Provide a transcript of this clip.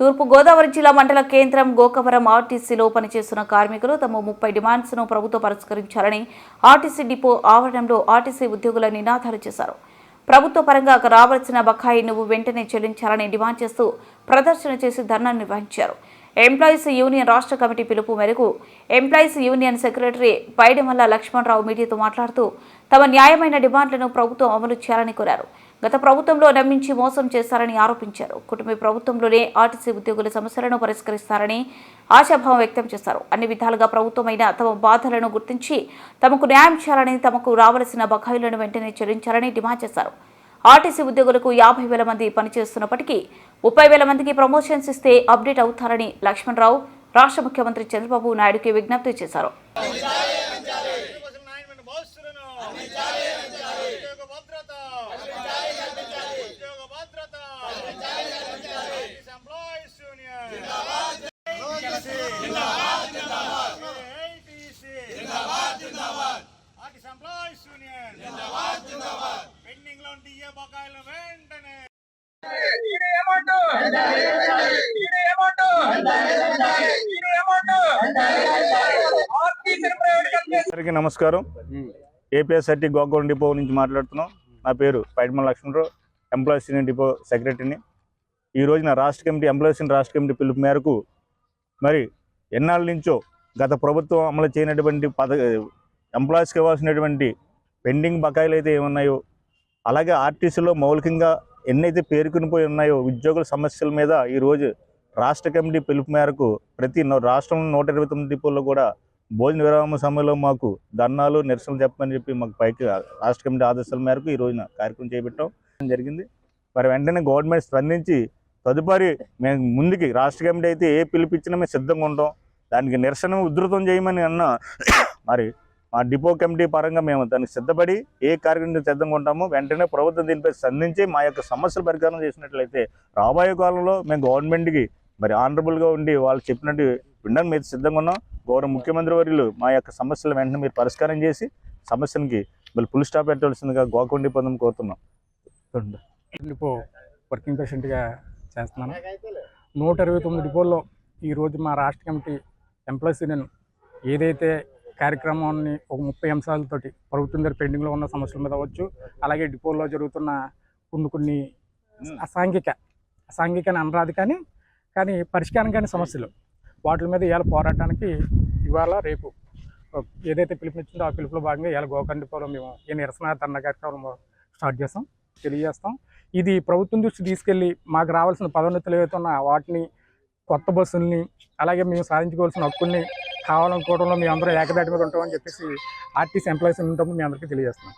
తూర్పుగోదావరి జిల్లా మండల కేంద్రం గోకవరం ఆర్టీసీలో పనిచేస్తున్న కార్మికులు తమ ముప్పై డిమాండ్స్ను ప్రభుత్వం పరిష్కరించాలని ఆర్టీసీ డిపో ఆవరణంలో ఆర్టీసీ ఉద్యోగుల నినాదాలు చేశారు. ప్రభుత్వ పరంగా రావాల్సిన బకాయి నువ్వు వెంటనే చెల్లించాలని డిమాండ్ చేస్తూ ప్రదర్శన చేసి ధర్నా నిర్వహించారు. ఎంప్లాయీస్ యూనియన్ రాష్ట్ర కమిటీ పిలుపు మేరకు employees union secretary Paidimalla Lakshmanarao మీడియాతో మాట్లాడుతూ తమ న్యాయమైన డిమాండ్లను ప్రభుత్వం అమలు చేయాలని కోరారు. గత ప్రభుత్వంలో నమ్మించి మోసం చేశారని ఆరోపించారు. కుటుంబ ప్రభుత్వంలోనే ఆర్టీసీ ఉద్యోగుల సమస్యలను పరిష్కరిస్తారని ఆశాభావం వ్యక్తం చేశారు. అన్ని విధాలుగా ప్రభుత్వమైన తమ బాధలను గుర్తించి తమకు న్యాయం చేయాలని తమకు రావలసిన బకాయిలను వెంటనే చెల్లించాలని డిమాండ్ చేశారు. ఆర్టీసీ ఉద్యోగులకు యాభై వేల మంది పనిచేస్తున్నప్పటికీ ముప్పై వేల మందికి ప్రమోషన్స్ ఇస్తే అప్డేట్ అవుతారని లక్ష్మణరావు రాష్ట్ర ముఖ్యమంత్రి చంద్రబాబు నాయుడుకి విజ్ఞప్తి చేశారు. పెండింగ్లో ఉంటే ఏ బకాయిలు వెంటనే అందరికీ నమస్కారం. ఏపీఎస్ఆర్టీ గోకవరం డిపో నుంచి మాట్లాడుతున్నాం. నా పేరు Paidimalla Lakshmanarao employees union depot సెక్రటరీని ఈ రోజున రాష్ట్ర కమిటీ ఎంప్లాయీస్ యూనియన్ రాష్ట్ర కమిటీ పిలుపు మేరకు మరి ఎన్నాళ్ళ నుంచో గత ప్రభుత్వం అమలు చేయనటువంటి పద ఎంప్లాయీస్కి ఇవ్వాల్సినటువంటి పెండింగ్ బకాయిలు అయితే ఏమున్నాయో అలాగే ఆర్టీసీలో మౌలికంగా ఎన్నైతే పేరుకునిపోయి ఉన్నాయో ఉద్యోగుల సమస్యల మీద ఈరోజు రాష్ట్ర కమిటీ పిలుపు మేరకు ప్రతి రాష్ట్రంలో నూట ఇరవై తొమ్మిది డిపోల్లో కూడా భోజన విరామ సమయంలో మాకు ధర్నాలు నిరసనలు చెప్పమని చెప్పి మాకు పైకి రాష్ట్ర కమిటీ ఆదేశాల మేరకు ఈ రోజున కార్యక్రమం చేపట్టడం జరిగింది? మరి వెంటనే గవర్నమెంట్ స్పందించి తదుపరి మేము ముందుకి రాష్ట్ర కమిటీ అయితే ఏ పిలిపించినా మేము సిద్ధంగా ఉంటాం. దానికి నిరసన ఉధృతం చేయమని అన్న మరి మా డిపో కమిటీ పరంగా మేము దానికి సిద్ధపడి ఏ కార్యక్రమం సిద్ధంగా ఉంటామో వెంటనే ప్రభుత్వం దీనిపై స్పందించి మా యొక్క సమస్యలు పరిష్కారం చేసినట్లయితే రాబోయే కాలంలో మేము గవర్నమెంట్కి మరి ఆనరబుల్గా ఉండి వాళ్ళు చెప్పినట్టు వినడానికి మీరు సిద్ధంగా ఉన్నాం. గౌరవ ముఖ్యమంత్రి వర్యులు మా యొక్క సమస్యలు వెంటనే మీరు పరిష్కారం చేసి సమస్యలకి మళ్ళీ ఫుల్ స్టాప్ పెట్టవలసిందిగా గోకుండి పొందం కోరుతున్నాం. డిపో వర్కింగ్ పేషెంట్గా చేస్తున్నాను. నూట ఇరవై తొమ్మిది డిపోల్లో ఈరోజు మా రాష్ట్ర కమిటీ ఎంప్లాయీస్ యూనియన్ ఏదైతే కార్యక్రమాన్ని ఒక ముప్పై అంశాలతోటి ప్రభుత్వం దగ్గర పెండింగ్లో ఉన్న సమస్యల మీద అవ్వచ్చు అలాగే డిపోల్లో జరుగుతున్న కొన్ని కొన్ని అసాంఘిక అసాంఘిక అని అనరాదు కానీ కానీ పరిష్కారం కాని సమస్యలు. వాటి మీద ఇవాళ పోరాటానికి ఇవాళ రేపు ఏదైతే పిలుపునిచ్చిందో ఆ పిలుపులో భాగంగా ఇవాళ గోకర్ణ డిపోలో మేము ఈ నిరసన ధర్నా కార్యక్రమం స్టార్ట్ చేస్తాం తెలియజేస్తాం. ఇది ప్రభుత్వం దృష్టి తీసుకెళ్ళి మాకు రావాల్సిన పదోన్నతులు ఏవైతే ఉన్నా వాటిని కొత్త బస్సుల్ని అలాగే మేము సాధించుకోవాల్సిన హక్కుల్ని కావాలనుకోవడంలో మేము అందరూ ఏకదాటి మీద ఉంటామని చెప్పేసి ఆర్టీసీ ఎంప్లాయీస్ ఉంటామని మీ అందరికీ తెలియజేస్తున్నాం.